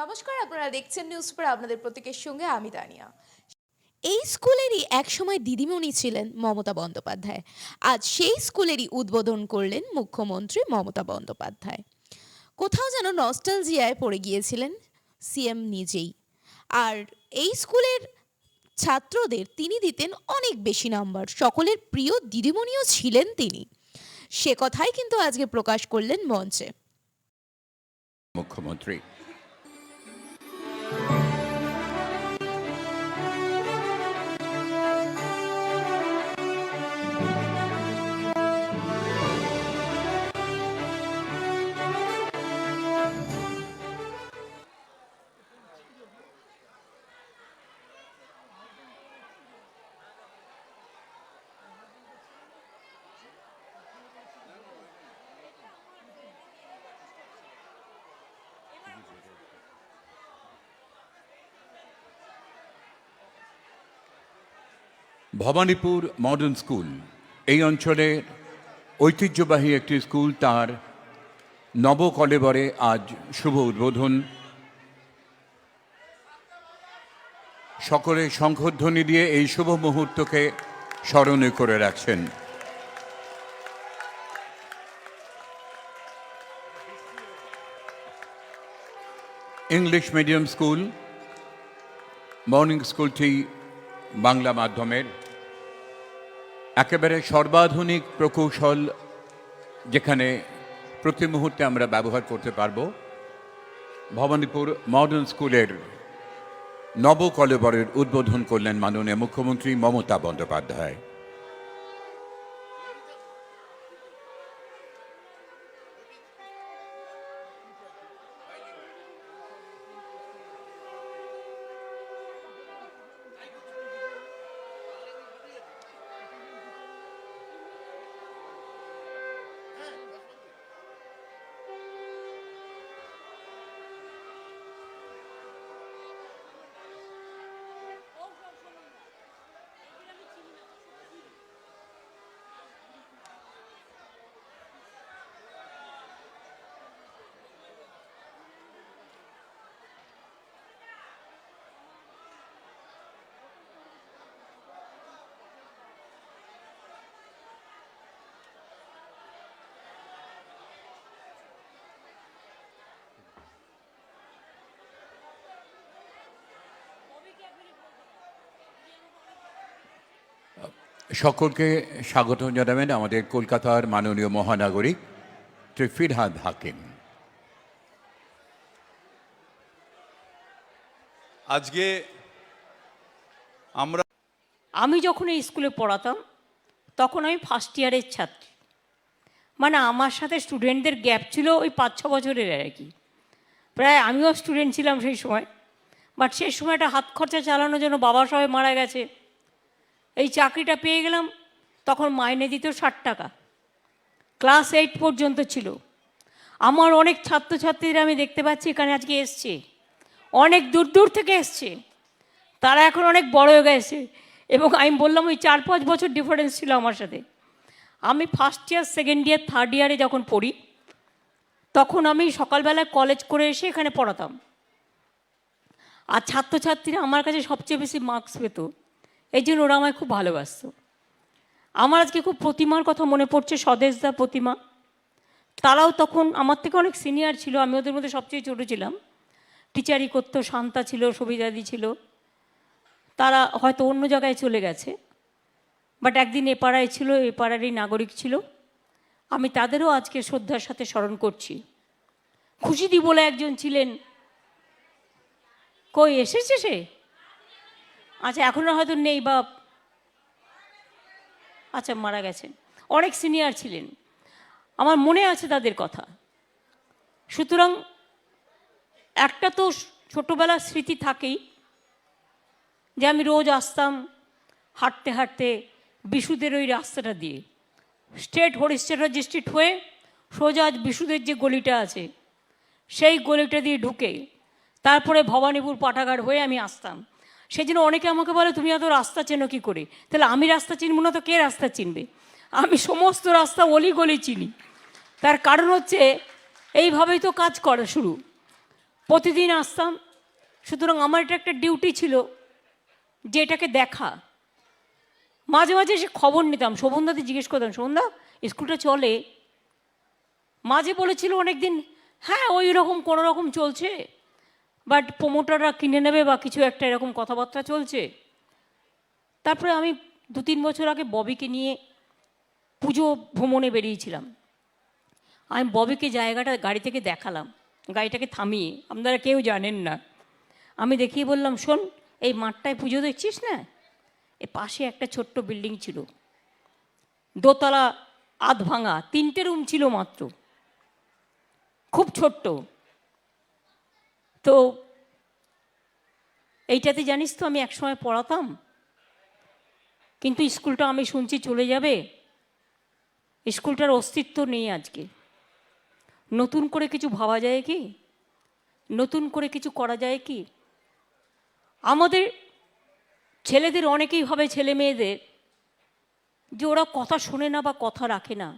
নমস্কার আপনারা দেখছেন নিউজ পেপার আপনাদের প্রত্যেকের সঙ্গে আমি তানিয়া। এই স্কুলেরই একসময় দিদিমণি ছিলেন মমতা বন্দ্যোপাধ্যায়। আজ সেই স্কুলেরই উদ্বোধন করলেন মুখ্যমন্ত্রী মমতা বন্দ্যোপাধ্যায়। কোথাও যেন নস্টালজিয়ায় পড়ে গিয়েছিলেন সিএম নিজেই। আর এই স্কুলের ছাত্রদের তিনি দিতেন অনেক বেশি নাম্বার সকলের প্রিয় দিদিমণিও ছিলেন তিনি। সে কথাই কিন্তু আজকে প্রকাশ করলেন মঞ্চে। মুখ্যমন্ত্রী ভবানীপুর মডার্ন স্কুল। এই অঞ্চলের ঐতিহ্যবাহী একটি স্কুল তার নবকলেবরে আজ শুভ উদ্বোধন। সকলে শঙ্খধ্বনি দিয়ে এই শুভ মুহূর্তকে স্মরণে করে রাখছেন। ইংলিশ মিডিয়াম স্কুল, মর্নিং স্কুলটি বাংলা মাধ্যমের। একেবারে সর্বাধুনিক প্রকৌশল যেখানে প্রতি মুহূর্তে আমরা ব্যবহার করতে পারব। ভবানীপুর মডার্ন স্কুলের নব কলেবরের উদ্বোধন করলেন মাননীয় মুখ্যমন্ত্রী মমতা বন্দ্যোপাধ্যায়। সকলকে স্বাগত জানাবেন আমাদের কলকাতার মাননীয় মহানাগরিক শ্রী ফিরহাদ হাকিম। আজকে আমরা আমি যখন এই স্কুলে পড়াতাম তখন আমি ফার্স্ট ইয়ারের ছাত্রী। মানে আমার সাথে স্টুডেন্টদের গ্যাপ ছিল ওই পাঁচ ছ বছরের আর কি। প্রায় আমিও স্টুডেন্ট ছিলাম সেই সময় বাট সেই সময়টা হাত খরচা চালানোর জন্য বাবা সবাই মারা গেছে। এই চাকরিটা পেয়ে গেলাম, তখন মাইনে দিত ষাট টাকা। ক্লাস এইট পর্যন্ত ছিল। আমার অনেক ছাত্রছাত্রীরা আমি দেখতে পাচ্ছি এখানে আজকে এসছে। অনেক দূর দূর থেকে এসছে। তারা এখন অনেক বড় হয়ে গেছে এবং আমি বললাম ওই চার পাঁচ বছর ডিফারেন্স ছিল আমার সাথে। আমি first year second year third ইয়ারে যখন পড়ি, তখন আমি সকালবেলায় কলেজ করে এসে এখানে পড়াতাম। আর ছাত্রছাত্রীরা আমার কাছে সবচেয়ে বেশি মার্কস পেত। এই জন্য ওরা আমায় খুব ভালোবাসত। আমার আজকে খুব প্রতিমার কথা মনে পড়ছে, স্বদেশদা প্রতিমা। তারাও তখন আমার থেকে অনেক সিনিয়র ছিল, আমি ওদের মধ্যে সবচেয়ে ছোটো ছিলাম। টিচারই করতো, শান্তা ছিল সবিতাদি ছিল। তারা হয়তো অন্য জায়গায় চলে গেছে। বাট একদিন এ পাড়ায় ছিল, এ পাড়ারই নাগরিক ছিল। আমি তাদেরও আজকে শ্রদ্ধার সাথে স্মরণ করছি। খুশিদি বলে একজন ছিলেন। কই, এসেছে সে? আচ্ছা এখনও হয়তো নেই বা আচ্ছা মারা গেছেন। অনেক সিনিয়র ছিলেন। আমার মনে আছে তাদের কথা। সুতরাং একটা তো ছোটোবেলার স্মৃতি থাকেই যে আমি রোজ আসতাম হাঁটতে হাঁটতে বিশুদের ওই রাস্তাটা দিয়ে। স্টেট হরিশ্চন্দ্র ডিস্ট্রিক্ট হয়ে সোজা আজ বিশুদের যে গলিটা আছে, সেই গলিটা দিয়ে ঢুকে তারপরে ভবানীপুর পাঠাঘাট হয়ে আমি আসতাম। সেই জন্য অনেকে আমাকে বলে, তুমি এত রাস্তা চেনো কী করে? তাহলে আমি রাস্তা চিনব না তো কে রাস্তা চিনবে? আমি সমস্ত রাস্তা অলি গলি চিনি। তার কারণ হচ্ছে, এইভাবেই তো কাজ করা শুরু। প্রতিদিন আসতাম, সুতরাং আমার এটা একটা ডিউটি ছিল যে এটাকে দেখা। মাঝে মাঝে সে খবর নিতাম শোভনদাতে জিজ্ঞেস করতাম, শোভনদা, স্কুলটা চলে? মাঝে বলেছিল অনেক দিন হ্যাঁ ওই রকম কোনো রকম চলছে। বাট প্রোমোটাররা কিনে নেবে বা কিছু একটা এরকম কথাবার্তা চলছে। তারপরে আমি দু তিন বছর আগে ববিকে নিয়ে পুজো ভ্রমণে বেরিয়েছিলাম। আমি ববিকে জায়গাটা গাড়ি থেকে দেখালাম, গাড়িটাকে থামিয়ে। আপনারা কেউ জানেন না। আমি দেখিয়ে বললাম, শোন, এই মাঠটায় পুজো দেখছিস না? এ পাশে একটা ছোট্ট বিল্ডিং ছিল। দোতলা আধ ভাঙা তিনটে রুম ছিল মাত্র। খুব ছোট্ট। তো এইটাতে জানিস তো আমি একসময় পড়াতাম, কিন্তু স্কুলটা আমি শুনছি চলে যাবে। স্কুলটার অস্তিত্ব নেই আজকে। নতুন করে কিছু ভাবা যায় কি? নতুন করে কিছু করা যায় কি? আমাদের ছেলেদের অনেকেই ভাবে ছেলে মেয়েদের যে ওরা কথা শোনে না বা কথা রাখে না।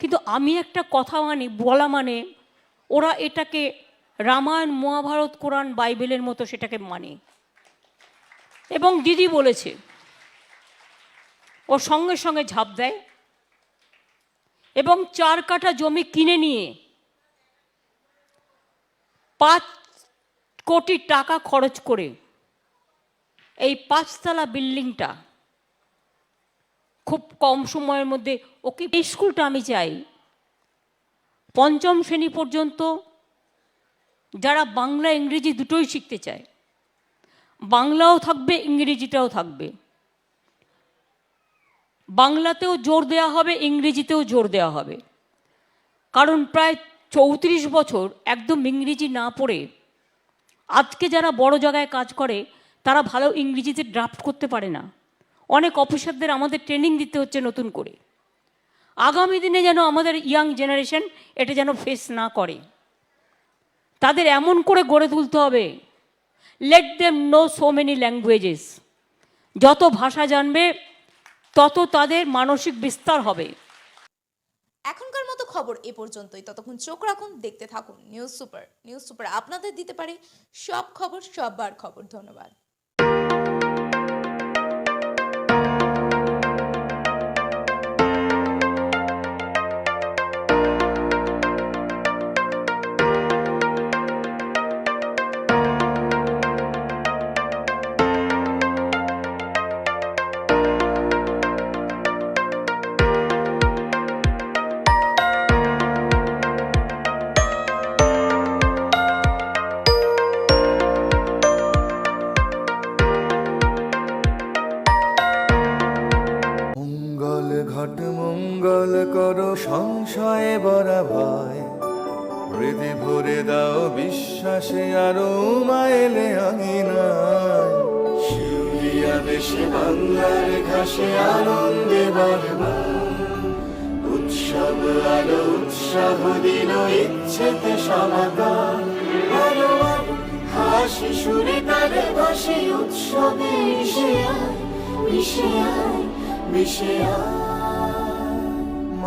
কিন্তু আমি একটা কথা মানি, বলা মানে ওরা এটাকে রামায়ণ, মহাভারত, কোরআন, বাইবেলের মতো সেটাকে মানে। এবং দিদি বলেছে, ও সঙ্গে সঙ্গে ঝাঁপ দেয় এবং চার কাঠা জমি কিনে নিয়ে পাঁচ কোটি টাকা খরচ করে এই পাঁচতলা বিল্ডিংটা খুব কম সময়ের মধ্যে, ওকে স্কুলটা আমি চাই, পঞ্চম শ্রেণি পর্যন্ত যারা বাংলা, ইংরেজি দুটোই শিখতে চায়। বাংলাও থাকবে, ইংরেজিটাও থাকবে। বাংলাতেও জোর দেওয়া হবে, ইংরেজিতেও জোর দেওয়া হবে। কারণ প্রায় চৌত্রিশ বছর একদম ইংরেজি না পড়ে, আজকে যারা বড় জায়গায় কাজ করে, তারা ভালো ইংরেজিতে ড্রাফট করতে পারে না। অনেক অফিসারদের আমাদের ট্রেনিং দিতে হচ্ছে নতুন করে। আগামী দিনে যেন আমাদের ইয়াং জেনারেশন এটা যেন ফেস না করে। তাদের এমন করে গড়ে তুলতে হবে। Let them know so many languages যত ভাষা জানবে, তত তাদের মানসিক বিস্তার হবে। এখনকার মতো খবর এ পর্যন্তই। ততক্ষণ চোখ রাখুন, দেখতে থাকুন। নিউজ সুপার নিউজ সুপার আপনাদের দিতে পারে সব খবর, সববার খবর। ধন্যবাদ। মঙ্গল করো সংশয়ে বরা ভয় হৃদে ভরে দাও বিশ্বাসে, আরও মাইলে আঙিনায় শিউলিয়া দেশে, বাংলার ঘাসে, আনন্দে বরবার উৎসব আলো, উৎসাহ দিল, ইচ্ছেতে আরও আরও হাসি সুরে তালে ভাসে উৎসবে মিশে আয় মিশে আয়, মিশে